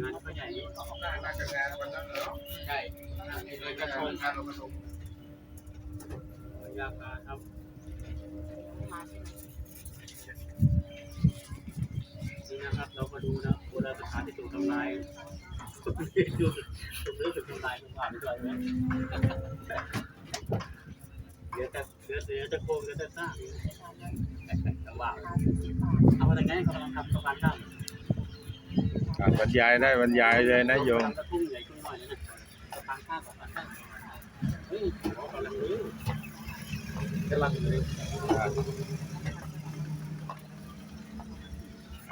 งานเขาใหญ่นี่น่าจะงานวันนั้นเนาะใช่เลยกระทงงานเรากระทงราคาครับมาใช่ไหมนี่นะครับเรามาดูนะโบราณสถานที่ถูกทำลายถูกเรื่องถูกทำลายถูกผ่านไปด้วยนะเดี๋ยวจะเดี๋ยวเดี๋ยวจะโค้งเดี๋ยวจะสร้างแต่ว่าราคาสี่สิบาทเอาอะไรงั้นเขากำลังทำสะพานข้าม บรรยายได้บรรยายเลยนะโยมกระทุ่งใหญ่ขึ้นหน่อยนะสะพานข้ามสะพานข้ามเฮ้ยเขากำลังรื้อกำลังรื้อ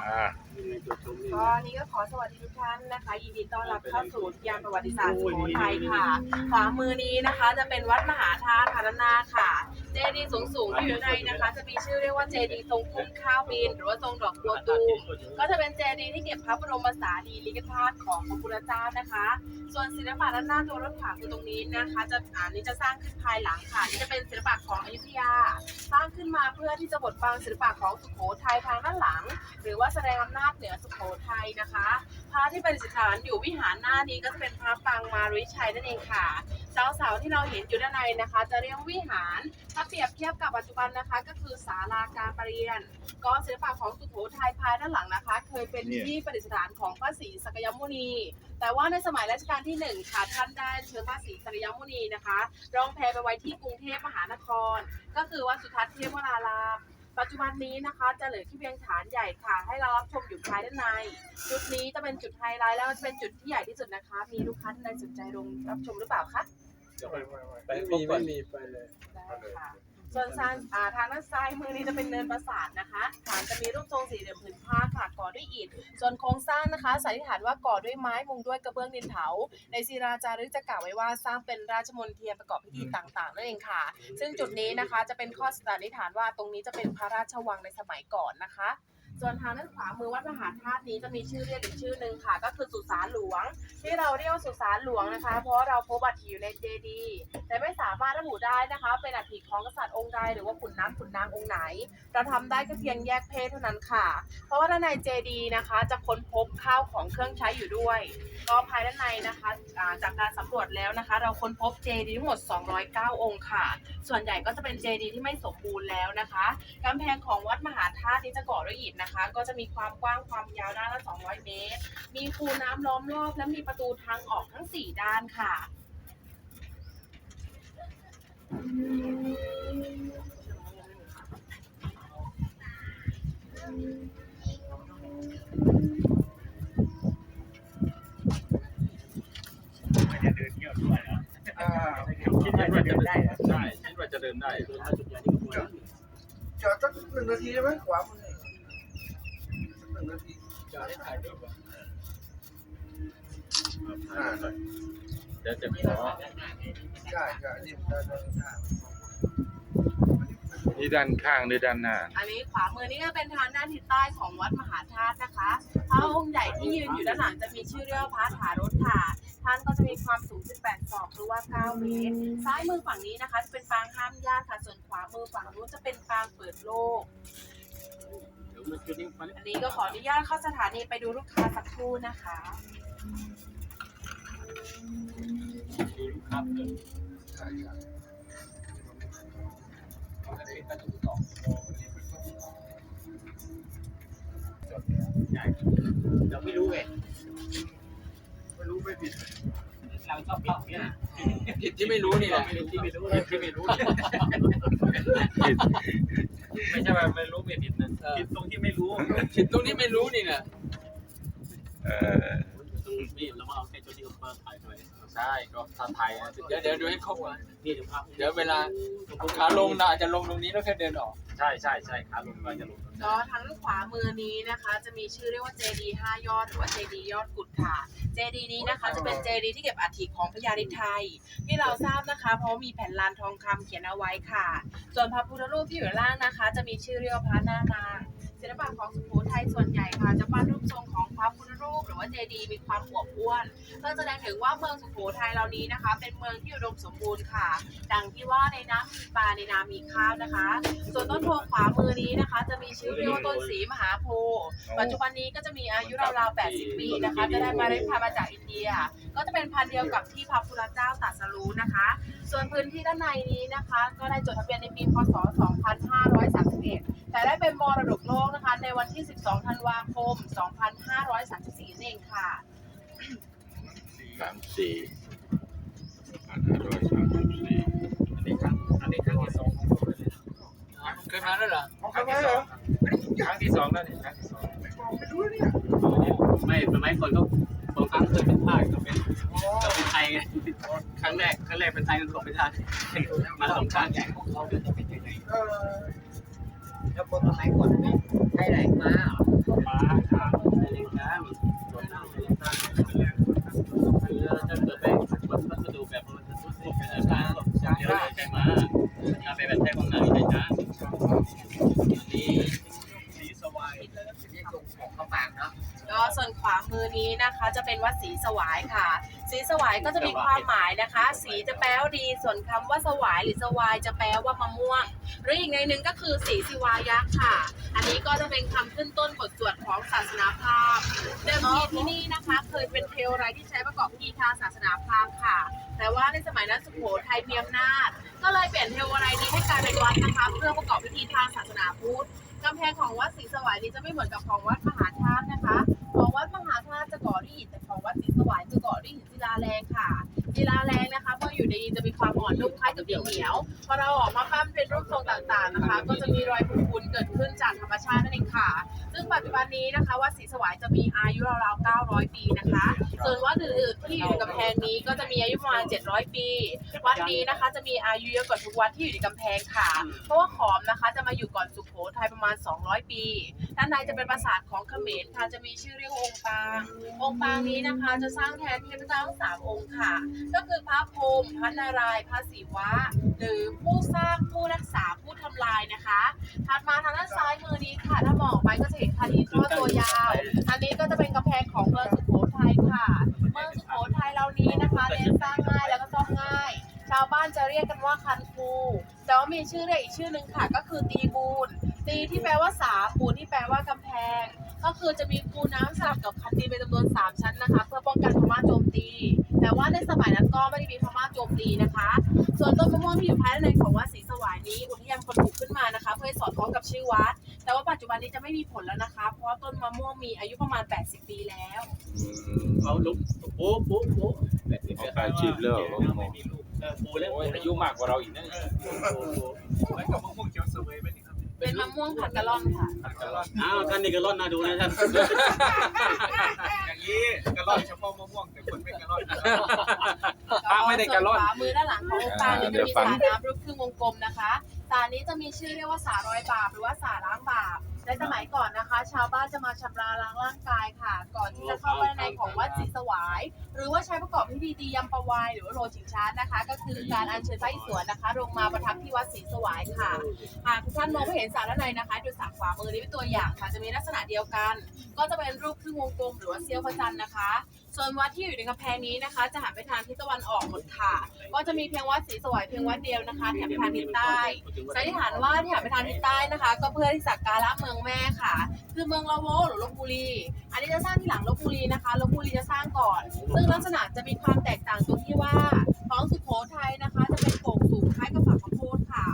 อ่ายังไงตัวชมนี่ก็นี่ก็ขอสวัสดีทุกท่านนะคะ ยินดีต้อนรับเข้าสู่ยานประวัติศาสตร์สุโขทัยค่ะขวามือนี้นะคะ จะเป็นวัดมหาธาตุพานาค่ะ เจดีย์สูงๆที่อยู่ในนะคะ จะมีชื่อเรียกว่าเจดีย์ทรงพุ่มข้าวบิน หรือว่าทรงดอกบัวตูม ก็จะเป็นเจดีย์ที่เก็บพระบรมสารีริกธาตุของพระพุทธเจ้านะคะ ส่วนศิลปะด้านหน้าตัวรถถังคือตรงนี้นะคะ จะอ่านี้จะสร้างขึ้นภายหลังค่ะนี่จะเป็นศิลปะของอยุธยา สร้างขึ้นมาเพื่อที่จะบดบังศิลปะของสุโขทัยทางด้านหลัง หรือว่าแสดงอำนาจเหนือสุโขทัยนะคะพระที่ประดิษฐานอยู่วิหารหน้านี้ก็จะเป็นพระปางมารุชัยนั่นเองค่ะเสาๆที่เราเห็นอยู่ด้านในนะคะ จะเรียกวิหารถ้าเปรียบเทียบกับปัจจุบันนะคะ ก็คือศาลาการประเรียนก็ศิลปะของสุโขทัยภายด้านหลังนะคะ เคยเป็นเนี่ยที่ประดิษฐานของพระศรีสักยมุนี แต่ว่าในสมัยรัชกาลที่หนึ่งค่ะท่านได้เชิญพระศรีสักยมุนีนะคะรองแพไปไว้ที่กรุงเทพมหานคร ก็คือวัดสุทัศน์เทพวรารามปัจจุบันนี้นะคะจะเหลือที่เพียงฐานใหญ่ค่ะ ให้เรารับชมอยู่ภายด้านใน จุดนี้จะเป็นจุดไฮไลท์แล้วจะเป็นจุดที่ใหญ่ที่สุดนะคะ มีลูกค้าท่านใดสนใจลงรับชมหรือเปล่าคะ ไม่มีไม่มีไปเลยได้ค่ะ ส่วนทางอ่าทางด้านซ้ายมือนี้จะเป็นเนินปราสาทนะคะ ฐานจะมีรูปทรงสี่เหลี่ยมผืนผ้าค่ะก่อด้วยอิฐ ส่วนโครงสร้างนะคะสันนิษฐานว่าก่อด้วยไม้มุงด้วยกระเบื้องดินเผา ในศิราจารึกจะกล่าวไว้ว่าสร้างเป็นราชมนเทียนประกอบพิธีต่างๆนั่นเองค่ะ ซึ่งจุดนี้นะคะจะเป็นข้อสันนิษฐานว่าตรงนี้จะเป็นพระราชวังในสมัยก่อนนะคะ ส่วนทางด้านขวามือวัดมหาธาตุนี้จะมีชื่อเรียกอีกชื่อหนึ่งค่ะ ก็คือสุสานหลวง ที่เราเรียกว่าสุสานหลวงนะคะ เพราะเราพบอัฐิอยู่ในเจดีย์แต่ไม่สามารถระบุได้นะคะ เป็นอัฐิของกษัตริย์องค์ใดหรือว่าขุนน้ำขุนนางองค์ไหน เราทำได้ก็เพียงแยกเพศเท่านั้นค่ะ เพราะว่าด้านในเจดีย์นะคะ จะค้นพบข้าวของเครื่องใช้อยู่ด้วย ก็ภายด้านในนะคะจากการสำรวจแล้วนะคะ เราค้นพบเจดีย์ทั้งหมด 209 องค์ค่ะ ส่วนใหญ่ก็จะเป็นเจดีย์ที่ไม่สมบูรณ์แล้วนะคะกำแพงของวัดมหาธาตุนี้จะก่อด้วยอิฐนะคะ ก็จะมีความกว้างความยาวด้านละ 200 เมตร มีคูน้ำล้อมรอบ และมีประตูทางออกทั้ง 4 ด้านค่ะไม่ได้เดินเที่ยวด้วยนะอ่าคิดว่าจะเดินได้ใช่คิดว่าจะเดินได้เดินได้จุดใหญ่ที่กระบวนจอดสักหนึ่งนาทีได้ไหมขวามือ เดี๋ยวจะขอใช่ใช่นี่ได้ได้ได้นี่ด้านข้างหรือด้านหน้า อันนี้ขวามือนี่ก็เป็นทางด้านทิศใต้ของวัดมหาธาตุนะคะ พระองค์ใหญ่ที่ยืนอยู่ด้านหลังจะมีชื่อเรียกว่าพระถารถค่ะท่านก็จะมีความสูง 18 ศอกหรือว่า 9 เมตร ซ้ายมือฝั่งนี้นะคะจะเป็นปางห้ามญาติค่ะ ส่วนขวามือฝั่งนู้นจะเป็นปางเปิดโลก อันนี้ก็ขออนุญาตเข้าสถานีไปดูลูกค้าสักครู่นะคะดูลูกค้าเดินใช่ใช่ใหญ่เราไม่รู้ไงไม่รู้ไม่ผิด เราชอบผิดเนี่ยผิดที่ไม่รู้นี่แหละไม่รู้ที่ไม่รู้ที่ไม่รู้ไม่ใช่ว่าไม่รู้ไม่ผิดนะผิดตรงที่ไม่รู้ผิดตรงที่ไม่รู้นี่แหละเออตรงนี้เรามาเอาแค่จุดที่เราถ่ายด้วยใช่ก็ทาไทยนะเดี๋ยวเดี๋ยวดูให้ครบก่อนนี่เดี๋ยวพักเดี๋ยวเวลาขาลงน่ะอาจจะลงตรงนี้แล้วแค่เดินออก ใช่ใช่ใช่ขาลงก็จะลงก็ทางด้านขวามือนี้นะคะ จะมีชื่อเรียกว่าเจดีห้ายอดหรือว่าเจดียอดกุดค่ะ เจดีนี้นะคะจะเป็นเจดีที่เก็บอัฐิของพญาฤทัยที่เราทราบนะคะ เพราะมีแผ่นลานทองคำเขียนเอาไว้ค่ะ ส่วนพระพุทธรูปที่อยู่ด้านล่างนะคะ จะมีชื่อเรียกว่าพระนานาง ศิลปะของสุโขทัยส่วนใหญ่ค่ะจะปั้นรูปทรงของพระพุทธรูป หรือว่าเจดีย์มีความอวบอ้วนเพื่อแสดงถึงว่าเมืองสุโขทัยเรานี้นะคะ เป็นเมืองที่อุดมสมบูรณ์ค่ะ ดังที่ว่าในน้ำมีปลาในน้ำมีข้าวนะคะ ส่วนต้นโพขวามือนี้นะคะ จะมีชื่อเรียกว่าต้นสีมหาโพธิ์ปัจจุบันนี้ก็จะมีอายุราวๆ80 ปีนะคะ จะได้มาเล็ดพันธุ์มาจากอินเดีย ก็จะเป็นพันธุ์เดียวกับที่พระพุทธเจ้าตรัสรู้นะคะ ส่วนพื้นที่ด้านในนี้นะคะ ก็ได้จดทะเบียนในปีพศ 2531 แต่ได้เป็นมรดกโลกนะคะ ในวันที่ 12 ธันวาคม 2534นั่นเองค่ะ สามสี่พันห้าร้อยสามสิบสี่อันนี้ครั้งอันนี้ครั้งที่สองของผมเลยเคยมาแล้วเหรอของเขาไหมเหรอครั้งที่สองแล้วนี่ครั้งที่สองบอกไม่รู้เนี่ย ไม่สมัยก่อนก็ บางครั้งเคยเป็นทาสก็เป็นก็เป็นไทยไงครั้งแรกครั้งแรกเป็นไทยก็เป็นทาสมาสองครั้งของเขาเป็นเป็นยังไงแล้วคนสมัยก่อนไม่ใช่ไหนมามาครับเป็นเรื่องการส่วนหน้าเป็นเรื่องการคือถ้าเกิดไปวัสดุแบบมันจะสุดสุดเป็นอาการเดี๋ยวใช่ไหมถ้าไปแบบแท้ของไหน มือนี้นะคะจะเป็นวัดศรีสวายค่ะ สีสวายก็จะมีความหมายนะคะ สีจะแปลว่าดีส่วนคำว่าสวายหรือสวายจะแปลว่ามะม่วง หรืออีกในหนึ่งก็คือสีสิวายักษ์ค่ะ อันนี้ก็จะเป็นคำขึ้นต้นบทสวดของศาสนาพราหมณ์เดิมทีที่นี่นะคะ เคยเป็นเทวไรที่ใช้ประกอบพิธีทางศาสนาพราหมณ์ค่ะ แต่ว่าในสมัยนั้นสุโขทัยมีอำนาจ ก็เลยเปลี่ยนเทวไรนี้ให้กลายเป็นวัดนะคะเพื่อประกอบพิธีทางศาสนาพุทธกำแพงของวัดศรีสวายนี้จะไม่เหมือนกับของวัดมหาธาตุนะคะของ วัดมหาธาตุจะก่อด้วยหินแต่ของวัดศรีสวายจะก่อด้วยหินศิลาแรงค่ะศิลาแรงนะคะเมื่ออยู่ในดินจะมีความอ่อนนุ่มคล้ายกับดินเหนียวพอเราออกมาปั้นเป็นรูปทรงต่างๆนะคะ ก็จะมีรอยพุนๆเกิดขึ้นจากธรรมชาตินั่นเองค่ะ ซึ่งปัจจุบันนี้นะคะวัดศรีสวายจะมีอายุราวๆ 900 ปีนะคะ ส่วนวัดอื่นๆที่อยู่ในกำแพงนี้ก็จะมีอายุประมาณ 700 ปี วัดนี้นะคะจะมีอายุเยอะกว่าทุกวัดที่อยู่ในกำแพงค่ะ เพราะว่าขอมนะคะจะมาอยู่ก่อนสุโขทัยประมาณ 200 ปีด้านในจะเป็นปราสาทของเขมรค่ะจะมีชื่อเรียกว่าองค์ปาง องค์ปางนี้นะคะจะสร้างแทนเทพเจ้าทั้งสามองค์ค่ะ ก็คือพระพรหมพระนารายณ์พระศิวะ หรือผู้สร้างผู้รักษาผู้ทำลายนะคะ ถัดมาทางด้านซ้ายมือนี้ค่ะถ้ามองไปก็จะเห็นคันีข้อตัวยาว อันนี้ก็จะเป็นกำแพงของเมืองสุโขทัยค่ะ เมืองสุโขทัยเรานี้นะคะเรียนสร้างง่ายแล้วก็ซ่อมง่าย ชาวบ้านจะเรียกกันว่าคันคูแต่ว่ามีชื่อเรียกอีกชื่อหนึ่งค่ะ ก็คือตีบูน ตีที่แปลว่าสามปูนที่แปลว่ากำแพง ก็คือจะมีคูน้ำสลับกับคันตีเป็นจำนวนสามชั้นนะคะ ต้นมะม่วงมีอายุประมาณ 80 ปีแล้วเอาลุกโป๊ะโป๊ะโป๊ะเขาขายชีพแล้ว ไม่มีลูกเออปูแล้วโอ้ยอายุมากกว่าเราอีกนะเหมือนกับมะม่วงเขียวเสวยไหมนี่ครับเป็นมะม่วงผัดกะล่อนค่ะอ้าวท่านนี่ก็ร่อนน่าดูนะท่านอย่างนี้กระรอกเฉพาะมะม่วงแต่คนไม่กระรอกพระไม่ได้กระล่อน ส่วขวามือด้านหลังขององค์ปางเนี่ยจะมีสระน้ำรูปครึ่งวงกลมนะคะสระนี้จะมีชื่อเรียกว่าสารอยบาปหรือว่าสาล้างบาป ในสมัยก่อนนะคะ ชาวบ้านจะมาชำระล้างร่างกายค่ะ ก่อนที่จะเข้าไปในของวัดศรีสวาย หรือว่าใช้ประกอบพิธีตียำประวายหรือว่าโรชิงช้านะคะ ก็คือการอัญเชิญพระอิศวรนะคะ ลงมาประทับที่วัดศรีสวายค่ะหากทุกท่านมองไม่เห็นสารด้านในนะคะดูสากขวามือนี้เป็นตัวอย่างค่ะจะมีลักษณะเดียวกัน ก็จะเป็นรูปครึ่งวงกลมหรือว่าเซี่ยวพระจันทร์นะคะ ส่วนวัดที่อยู่ในกำแพงนี้นะคะ จะหันไปทางทิศตะวันออกหมดค่ะ ก็จะมีเพียงวัดศรีสวายเพียงวัดเดียวนะคะแถบทางทิศใต้สันนิษฐานว่าที่หันไปทางทิศใต้นะคะ ก็เพื่อที่สักการะเมืองแม่ค่ะ คือเมืองละโวหรือลบบุรี อันนี้จะสร้างที่หลังลบบุรีนะคะลบบุรีจะสร้างก่อน ซึ่งลักษณะจะมีความแตกต่างตรงที่ว่าของสุโขทัยนะคะ จะเป็นโป่งสูงคล้ายกับฝักข้าวโพดค่ะ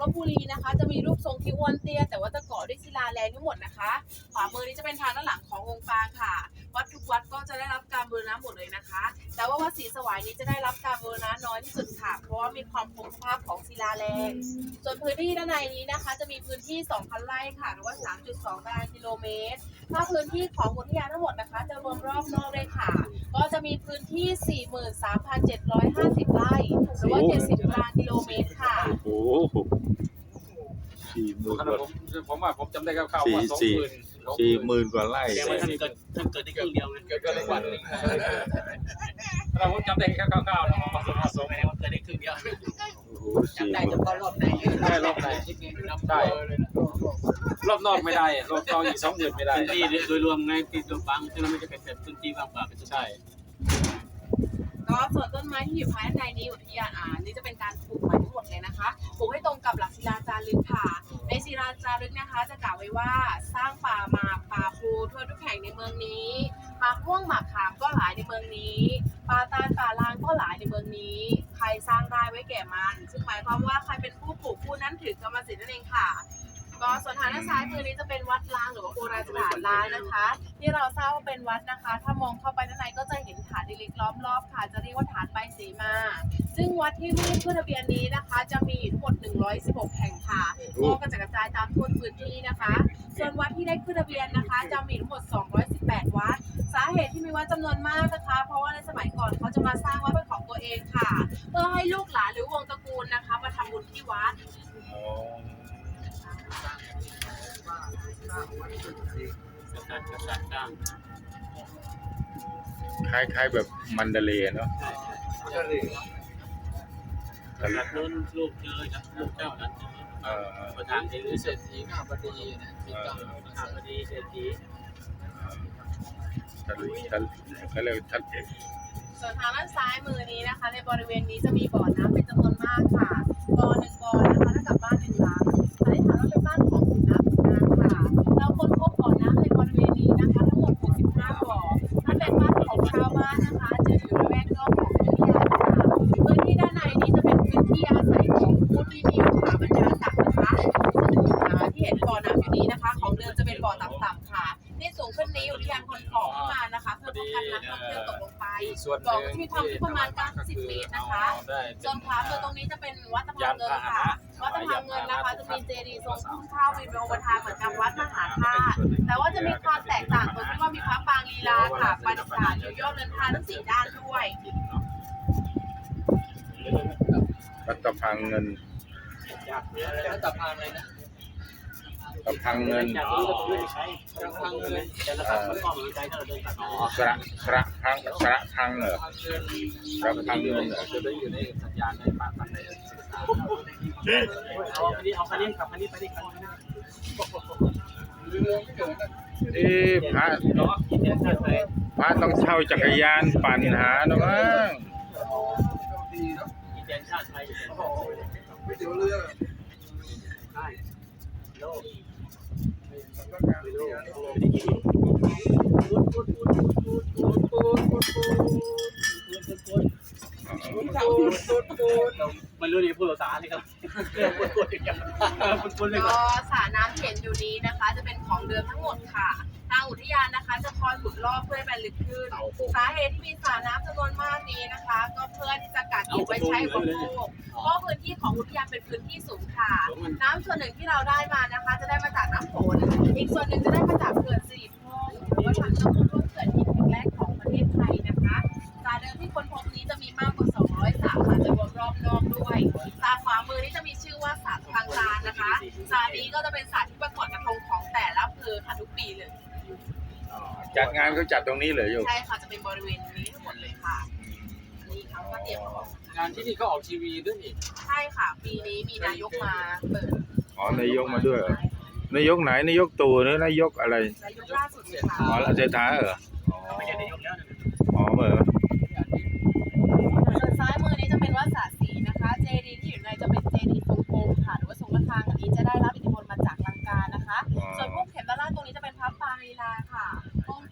ลบบุรีนะคะ จะมีรูปทรงที่อ้วนเตี้ยแต่ว่าจะก่อด้วยศิลาแรงทั้งหมดนะคะ ขวามือนี้จะเป็นทางด้านหลังขององค์ปางค่ะ วัดทุกวัดก็จะได้รับการบูรณะหมดเลยนะคะ แต่ว่าวัดศรีสวายนี้จะได้รับการบูรณะน้อยที่สุดค่ะ เพราะว่ามีความคงสภาพของศิลาแรงส่วนพื้นที่ด้านในนี้นะคะ จะมีพื้นที่ 2,000 ไร่ค่ะ หรือว่า 3.2ตารางกิโลเมตร ถ้าพื้นที่ของอุทยานทั้งหมดนะคะ จะรวมรอบนอกเลยค่ะ ก็จะมีพื้นที่ 43,750 ไร่ หรือว่า 70ตารางกิโลเมตรค่ะ โอ้โห สี่หมื่นขกนาดว่า ผมผมว่าผมจำได้คร่าวๆว่าสองสี่ หมื่นสี่หมื่นกว่าไร่แกว่าท่านเกิดท่านเกิดที่ครึ่งเดียวไงเกิดก็ได้วันหนึ่งขเราจำได้แค่คร่าวๆแล้วผสมผสมไม่ได้ว่าเคยได้ครึ่งเดียวโอ้โหสี่ได้เฉพาะรอบในได้รอบในได้รอบนอกไม่ได้รอบนอกอีกสองหมื่นไม่ได้ พื้นที่โดยรวมในที่ตัวบางซึ่งมันจะเป็นแบบพื้นที่บางกว่าเป็นใช่ ก็ส่วนต้นไม้ที่อยู่ภายในนี้อุทยานอ่านี่จะเป็นการปลูกใหม่ทั้งหมดเลยนะคะปลูกให้ตรงกับหลักศิลาจารึกค่ะ ในศิลาจารึกนะคะ จะกล่าวไว้ว่าสร้างป่าหมากป่าพลูทั่วทุกแห่งในเมืองนี้หมากม่วงหมากขามก็หลายในเมืองนี้ป่าตาลป่าลางก็หลายในเมืองนี้ ใครสร้างได้ไว้แก่มัน ซึ่งหมายความว่าใครเป็นผู้ปลูกผู้นั้นถือกรรมสิทธิ์นั่นเองค่ะ ก็ส่วนทางด้านซ้ายมือนี้จะเป็นวัดล้างหรือว่าโบราณสถานล้างนะคะ ที่เราทราบว่าเป็นวัดนะคะ ถ้ามองเข้าไปด้านในก็จะเห็นฐานเล็กล้อมรอบค่ะจะเรียกว่าฐานใบสีมา ซึ่งวัดที่มีขึ้นทะเบียนนี้นะคะ จะมีทั้งหมด 116 แห่งค่ะก็กระจกระจายตามทั่วพื้นที่นะคะ ส่วนวัดที่ได้ขึ้นทะเบียนนะคะ จะมีทั้งหมด 218 วัด สาเหตุที่มีวัดจำนวนมากนะคะ เพราะว่าในสมัยก่อนเขาจะมาสร้างวัดเป็นของตัวเองค่ะ เพื่อให้ลูกหลานหรือวงตระกูลนะคะ มาทำบุญที่วัด อ๋อกษัตริย์กษัตริย์ตั้งคล้ายๆแบบมันเดเลย์เนาะก็เลยแต่กละษัตริย์รุ่นลูกเจอกับลูกเจ้านั้นเออประธานในหรืรือเศรษฐีข้าพดีนะที่ตั้งประธานพดีเศรษฐีทะลุทะลุเขาเรียกทัดส่วนทางด้านซ้ายมือนี้นะคะ ในบริเวณนี้จะมีบ่อน้ำเป็นจำนวนมากค่ะ บ่อหนึ่งบอนะคะถ้ากับบ้านหนึ่งหลังสันนี้ถานว่าเป็นบ้านของขุนน้ำขุนนางค่ะ เราค้นพบบ่อน้ำในบริเวณนี้นะคะ ทั้งหมด 65บ่อถ้าเป็นบ้านของชาวบ้าน วัดตะพังเงินค่ะ วัดตะพังเงินนะคะจะมีเจดีย์ทรงพุ่มข้าวมีโรงประทานเหมือนกับวัดมหาธาตุแต่ว่าจะมีความแตกต่างตรงที่ว่ามีพระปางลีลาค่ะประดิษฐานอยู่ยอดเรือนทานทั้งสี่ด้านด้วยวัดตะพังเงินแล้วตับพานอะไรนะ ตะพังเงินจากนี้ก็ไม่ใช้ทางเงินแต่ละครั้งมันก็มีใจถ้าเราเดินตัดอ๋อสระสระพังสระพังเหรอพานเงินสระพังเงินเหรอจะได้อยู่ในสัญญาณในปากปันในเอาคันนี้เอาคันนี้ขับคันนี้ไปดิคันนี้เอ๊ะพระพระต้องเช่าจักรยานปั่นหาหน่อยมั้งดี มันรู้ดีพูดภาษาเลยครับพูดพูดอย่างเงี้ยพูดพูดเลยก็สระน้ำเข็นอยู่นี้นะคะ จะเป็นของเดิมทั้งหมดค่ะ ทางอุทยานนะคะ จะคอยขุดลอกเพื่อให้มันลึกขึ้น สาเหตุที่มีสระน้ำจำนวนมากนี้นะคะ ก็เพื่อที่จะกักเก็บไว้ใช้อุปโภคเพราะพื้นที่ของอุทยานเป็นพื้นที่สูงค่ะ น้ำส่วนหนึ่งที่เราได้มานะคะ จะได้มาจากน้ำฝนอีกส่วนหนึ่งจะได้มาจากเขื่อนสิริพงษ์หรือว่าทางเจ้าคุณร่วมเขื่อนที่แห่งแรกของประเทศไทยนะคะสระเดิมที่ค้นพบนี้จะมีมากกว่า 200สระค่ะจะรวมรอบนอกด้วยสระขวามือนี้จะมีชื่อว่าสระทางลานนะคะสระนี้ก็จะเป็นสระที่ประกวดกระทงของแต่ละอำเภอค่ะทุกปีเลย จัดงานเขาจัดตรงนี้เหรอโยมใช่ค่ะจะเป็นบริเวณนี้ทั้งหมดเลยค่ะอันนี้เขาก็เตรียมมาออกงานที่นี่ก็ออกทีวีด้วยนี่ใช่ค่ะ ปีนี้มีนายกมาเปิดอ๋อนายกมาด้วยเหรอนายกไหนนายกตู่หรือนายกอะไรนายกล่าสุดเลยค่ะอ๋อแล้วเศรษฐาเหรออ๋อไม่ใช่นายกแล้วนะอ๋อเหรอส่วนซ้ายมือนี้จะเป็นวัดสาสีนะคะ เจดีย์ที่อยู่ในจะเป็นเจดีย์ทรงกลมค่ะหรือว่าทรงระฆังอันนี้จะได้รับอิทธิพล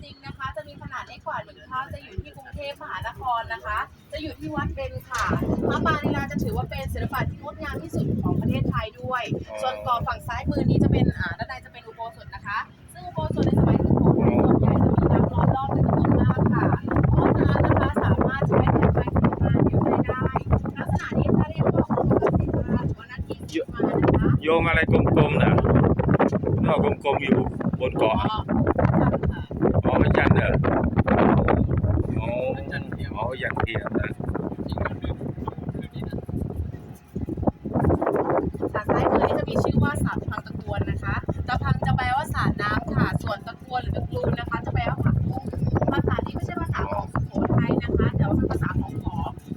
จริงนะคะ จะมีขนาดเล็กกว่าหนึ่งเท่าจะอยู่ที่กรุงเทพมหานครนะคะ จะอยู่ที่วัดเบญค่ะพระปางลีลาจะถือว่าเป็นศิลปะที่งดงามที่สุดของประเทศไทยด้วย ส่วนกรอบฝั่งซ้ายมือนี้จะเป็นอ่าด้านในจะเป็นอุโบสถนะคะ ซึ่งอุโบสถในสมัยถึงของส่วนใหญ่จะมีน้ำล้อมรอบเป็นจำนวนมากค่ะเพราะน้ำนะคะสามารถใช้เป็นไฟฟ้าอยู่ได้ได้ ลักษณะนี้ถ้าเรียกว่าอุโบสถสีฟ้าหรือว่านาทีสีฟ้านะคะโยงอะไรกลมๆน่ะนอกกลมๆอยู่บนอ๋อเกาะ ค่ะ อ๋อพระจันทร์เหรออ๋อ จันเทียม อ๋อยันเทียมนะ อีกอันหนึ่งคือนี่นะ สาซ้ายมือนี้จะมีชื่อว่าสาพังตะกวนนะคะตะพังจะแปลว่าสาน้ำค่ะ ส่วนตะ กับยูนนะคะ จะแปลว่าผักบุ้งภาษานี้ไม่ใช่ภาษาของสุโขทัยนะคะ แต่ว่าเป็นภาษาของขอ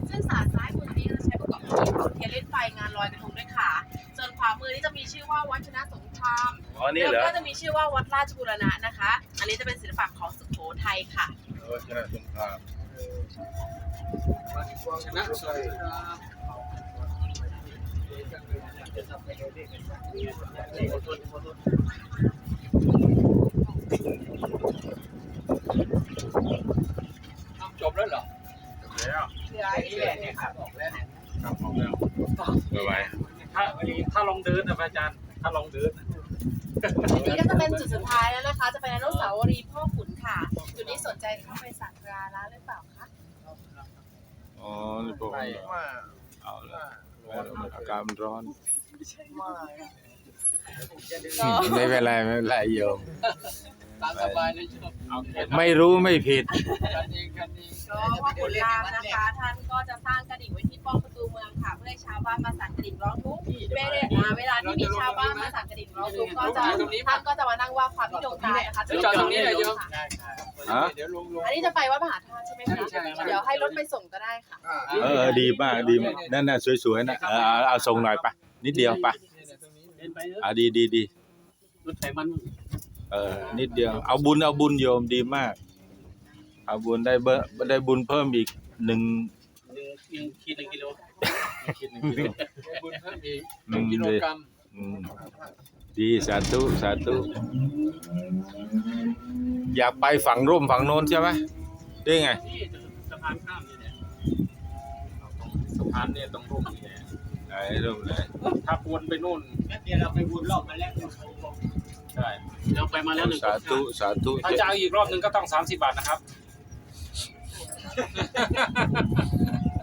ซึ่งศาสตร์ซ้ายมือนี้จะใช้ประกอบพิธีจุดเทียนเล่นไฟงานลอยกระทงด้วยค่ะ ส่วนขวามือนี้จะมีชื่อว่าวัดชนะสงครามอ๋อนี่เหรแล้วอก็จะมีชื่อว่าวัดราชบูรณะนะคะ อันนี้จะเป็นศิลปะของสุโขทัยค่ะ เออชนะสงครามชนะสงคราม จบแล้วเหรอแล้วเหลืออีกเนี่ยครับออกแล้วเนี่ยครับออกแล้วบ๊ายบายถ้าถ้าลองเดินนะอาจารย์ ถ้าลองเดินอันนี้ก็จะเป็นจุดสุดท้ายแล้วนะคะ จะเป็นอนุสาวรีย์พ่อขุนค่ะ จุดนี้สนใจเข้าไปสักการะหรือเปล่าคะอ๋อนี่พวกว่าเอาละอากาศมันร้อนก็ไม่เป็นไรไม่เป็นไรโยม ตามสบายเลยชอบเอาแค่ไม่รู้ไม่ผิด กันเองกันเองก็พ่อขุนรามนะคะ ท่านก็จะสร้างกระดิ่งไว้ที่ป้อมประตูเมืองค่ะ เพื่อให้ชาวบ้านมาสั่นกระดิ่งร้องทุกข์ไม่ได้อ่าเวลาที่มีชาวบ้านมาสั่นกระดิ่งร้องทุกข์ก็จะท่านก็จะมานั่งว่าความที่ดวงตานะคะเดี๋ยวจอดตรงนี้เลยโยมค่ะฮะ เดี๋ยวลงลง อันนี้จะไปวัดมหาธาตุใช่ไหมคะใช่ใช่ เดี๋ยวให้รถไปส่งก็ได้ค่ะ เออดีมากดีมากนั่นน่ะสวยๆนะเออเอาเอาส่งหน่อยปะนิดเดียวปะเดินไปเถอะอะดีดีดีรถไฟมัน เออนิดเดียว เอาบุญเอาบุญโยมดีมาก เอาบุญได้เบอร์ได้บุญเพิ่มอีกหนึ่งหนึ่งหนึ่งขีดหนึ่งกิโลคิดหนึ่งกิโลบุญเพิ่มอีกหอืนึ่งมกิโลดีกรัมอืมดีสาธุสาธุอยากไปฝั่งร่มฝั่งโน้นใช่ไหมได้ไงนี่สะพานข้ามนี่เนี่ยสะพานเนี่ยต้องร่มนี่แหละไหนร่มไหนถ้าวนไปนู่นแป๊บเดียวเราไปวนรอบมาแล้วใช่ เราไปมาแล้วหนึ่งสาธุสาธุถ้าจะเอาอีกรอบนึงก็ต้อง 30 บาทนะครับ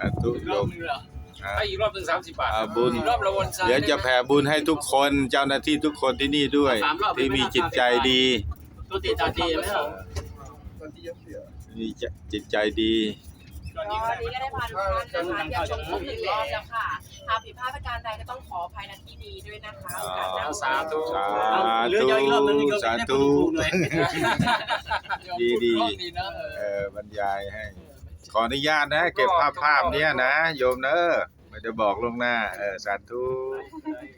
สาธุโยรอบมนึงเหรออะถ้าอีกรอบนึง30 บาท อ่าบุญอีกรอบละวนซ้ายเดี๋ยวจะแผ่บุญให้ทุกคนเจ้าหน้าที่ทุกคนที่นี่ด้วยที่มีจิตใจดีตัวตีตาตีไหมเหรอตอนที่ยังเสียมีจิตใจดีก็วันนี้ก็ได้พาทุกท่านนะคะเที่ยวชมครบหนึ่งรอบแล้วค่ะ หากผิดพลาดประการใดก็ต้องขออภัยณที่นี้ด้วยนะคะโอกาสหน้าสาธุ สาเหลือธุเยอะอีกรอบนึงอีกรอบสาได้ธุถูกเลย ดีดีห้องนี้นะเอเอออบรรยายให้ ขออนุญาตนะ เก็บภาพภาพเนี้ยนะ โยมเนอะไม่ได้บอกลวงหน้า เออ สาธุเ